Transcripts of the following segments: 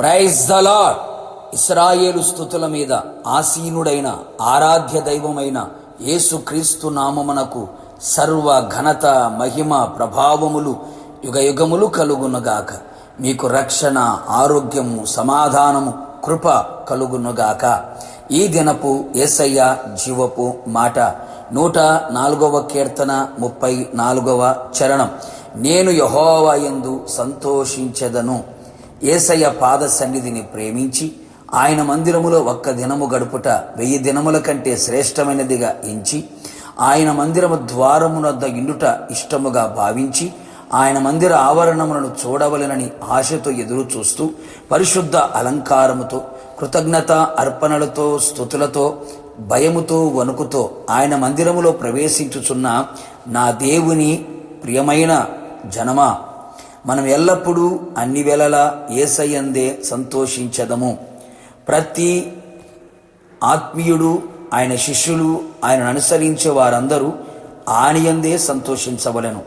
Praise the lord ఇస్రాయేలు స్థుతుల మీద ఆసీనుడైన ఆరాధ్య దైవమైన యేసుక్రీస్తు నామమునకు సర్వ ఘనత మహిమ ప్రభావములు యుగ యుగములు కలుగునుగాక. మీకు రక్షణ ఆరోగ్యము సమాధానము కృప కలుగునుగాక. ఈ దినపు ఏసయ్య జీవపు మాట నూట నాలుగవ కీర్తన ముప్పై నాలుగవ చరణం. నేను యహోవయందు సంతోషించెదను. ఏసయ్య పాద సన్నిధిని ప్రేమించి ఆయన మందిరములో ఒక్క దినము గడుపుట వెయ్యి దినముల కంటే శ్రేష్టమైనదిగా ఎంచి ఆయన మందిరము ద్వారమునొద్ద ఇండుట ఇష్టముగా భావించి ఆయన మందిర ఆవరణములను చూడవలెనని ఆశతో ఎదురు చూస్తూ పరిశుద్ధ అలంకారముతో కృతజ్ఞత అర్పణలతో స్థుతులతో భయముతో వణుకుతో ఆయన మందిరములో ప్రవేశించుచున్న నా దేవుని ప్రియమైన జనమా మనం ఎల్లప్పుడూ అన్ని వేళలా ఏసయ్యందే సంతోషించదము. ప్రతి ఆత్మీయుడు ఆయన శిష్యులు ఆయనను అనుసరించే వారందరూ ఆనియందే సంతోషించవలెను.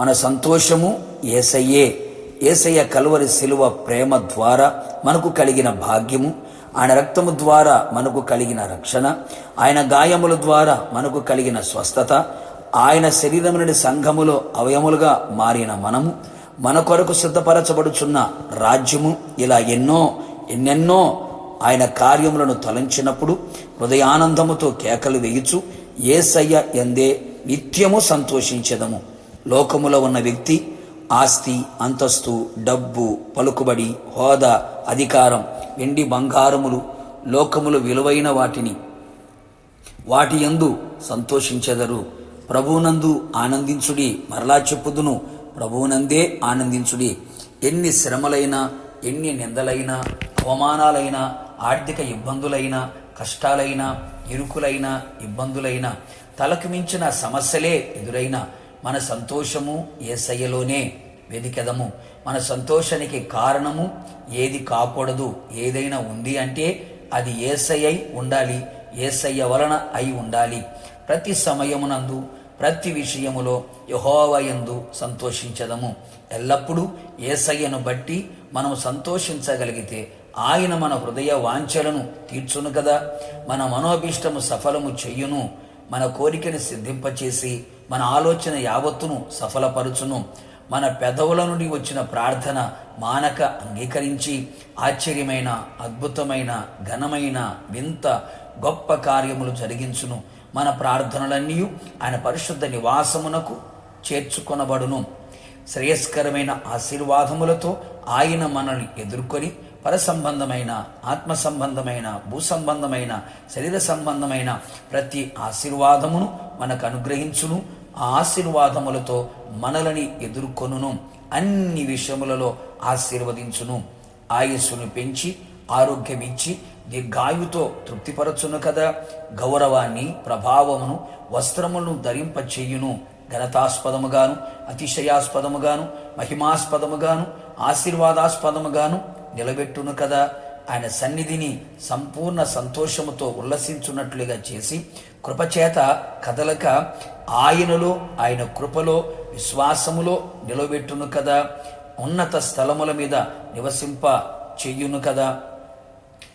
మన సంతోషము ఏసయ్యే. ఏసయ్య కలువరి శిలువ ప్రేమ ద్వారా మనకు కలిగిన భాగ్యము. ఆయన రక్తము ద్వారా మనకు కలిగిన రక్షణ. ఆయన గాయముల ద్వారా మనకు కలిగిన స్వస్థత. ఆయన శరీరం నుండి సంఘములో అవయములుగా మారిన మనము. మన కొరకు సిద్ధపరచబడుచున్న రాజ్యము ఇలా ఎన్నో ఎన్నెన్నో ఆయన కార్యములను తలంచినప్పుడు హృదయానందముతో కేకలు వేయుచు ఏసయ్య ఎందే నిత్యము సంతోషించెదము. లోకములో ఉన్న వ్యక్తి ఆస్తి అంతస్తు డబ్బు పలుకుబడి హోదా అధికారం వెండి బంగారములు లోకములు విలువైన వాటిని వాటి యందు సంతోషించెదరు. ప్రభునందు ఆనందించుడి మరలా చెప్పుదును. ప్రభువునందే ఆనందించుడి. ఎన్ని శ్రమలైనా ఎన్ని నిందలైనా అవమానాలైనా ఆర్థిక ఇబ్బందులైనా కష్టాలైనా ఇరుకులైనా ఇబ్బందులైనా తలకు మించిన సమస్యలే ఎదురైనా మన సంతోషము ఏసయ్యలోనే వెదికెదము. మన సంతోషానికి కారణము ఏది కాకూడదు ఏదైనా ఉంది అంటే అది ఏసయ్యై ఉండాలి ఏసయ్య వలన అయి ఉండాలి. ప్రతి సమయమునందు ప్రతి విషయములో యహోవయందు సంతోషించదము. ఎల్లప్పుడూ ఏసయ్యను బట్టి మనం సంతోషించగలిగితే ఆయన మన హృదయ వాంఛలను తీర్చును కదా. మన మనోభీష్టము సఫలము చెయ్యును మన కోరికను సిద్ధింపచేసి మన ఆలోచన యావత్తును సఫలపరుచును. మన పెదవుల నుండి వచ్చిన ప్రార్థన మానక అంగీకరించి ఆశ్చర్యమైన అద్భుతమైన ఘనమైన వింత గొప్ప కార్యములు జరిగించును. మన ప్రార్థనలన్నీ ఆయన పరిశుద్ధ నివాసమునకు చేర్చుకొనబడును. శ్రేయస్కరమైన ఆశీర్వాదములతో ఆయన మనల్ని ఎదుర్కొని పర సంబంధమైన ఆత్మ సంబంధమైన భూ సంబంధమైన శరీర సంబంధమైన ప్రతి ఆశీర్వాదమును మనకు అనుగ్రహించును. ఆ ఆశీర్వాదములతో మనలని ఎదుర్కొనును. అన్ని విషయములలో ఆశీర్వదించును. ఆయుస్సును పెంచి ఆరోగ్యం ఇచ్చి దీర్ఘాయుతో తృప్తిపరచును కదా. గౌరవాన్ని ప్రభావమును వస్త్రములను ధరింప చెయ్యును ఘనతాస్పదముగాను అతిశయాస్పదముగాను మహిమాస్పదముగాను ఆశీర్వాదాస్పదముగాను నిలబెట్టును కదా. ఆయన సన్నిధిని సంపూర్ణ సంతోషముతో ఉల్లసించున్నట్లుగా చేసి కృపచేత కదలక ఆయనలో ఆయన కృపలో విశ్వాసములో నిలబెట్టును కదా. ఉన్నత స్థలముల మీద నివసింప చెయ్యును కదా.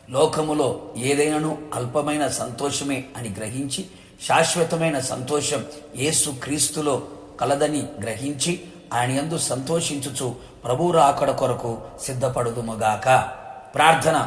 లోకములో ఏదైనాను అల్పమైన సంతోషమే అని గ్రహించి శాశ్వతమైన సంతోషం యేసు క్రీస్తులో కలదని గ్రహించి ఆయన యందు సంతోషించుచు ప్రభువు రాకడ కొరకు సిద్ధపడుదుముగాక ప్రార్థన.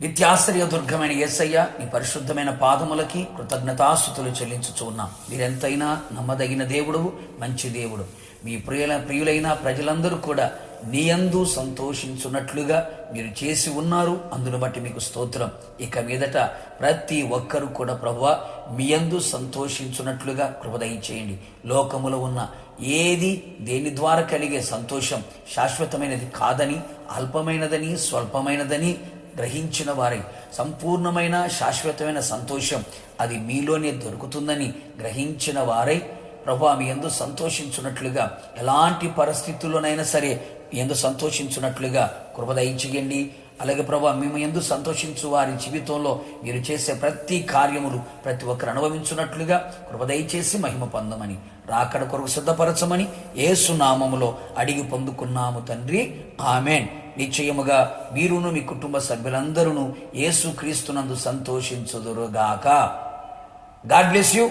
నిత్యాశ్రయ దుర్గమైన యేసయ్య నీ పరిశుద్ధమైన పాదములకి కృతజ్ఞతాస్థుతులు చెల్లించుచు ఉన్నాం. మీరెంతైనా నమ్మదగిన దేవుడు మంచి దేవుడు. మీ ప్రియుల ప్రియులైన ప్రజలందరూ కూడా నీయందు సంతోషించున్నట్లుగా మీరు చేసి ఉన్నారు. అందును బట్టి మీకు స్తోత్రం. ఇక మీదట ప్రతి ఒక్కరూ కూడా ప్రభువ మీయందు సంతోషించున్నట్లుగా కృపదయం చేయండి లోకములో ఉన్న ఏది దేని ద్వారా కలిగే సంతోషం శాశ్వతమైనది కాదని అల్పమైనదని స్వల్పమైనదని గ్రహించిన వారై సంపూర్ణమైన శాశ్వతమైన సంతోషం అది మీలోనే దొరుకుతుందని గ్రహించిన వారై ప్రభా మీ ఎందు సంతోషించున్నట్లుగా ఎలాంటి పరిస్థితుల్లోనైనా సరే మీ ఎందు సంతోషించున్నట్లుగా కృపదయించగండి అలాగే ప్రభా మేము ఎందు సంతోషించు వారి జీవితంలో మీరు చేసే ప్రతి కార్యములు ప్రతి ఒక్కరు అనుభవించున్నట్లుగా కృపదయచేసి మహిమ పొందమని రాకడ కొరకు సిద్ధపరచమని ఏసునామములో అడిగి పొందుకున్నాము తండ్రి. ఆమెన్. నిశ్చయముగా మీరును మీ కుటుంబ సభ్యులందరూ ఏసు క్రీస్తునందు సంతోషించుదురుగాక. God bless you.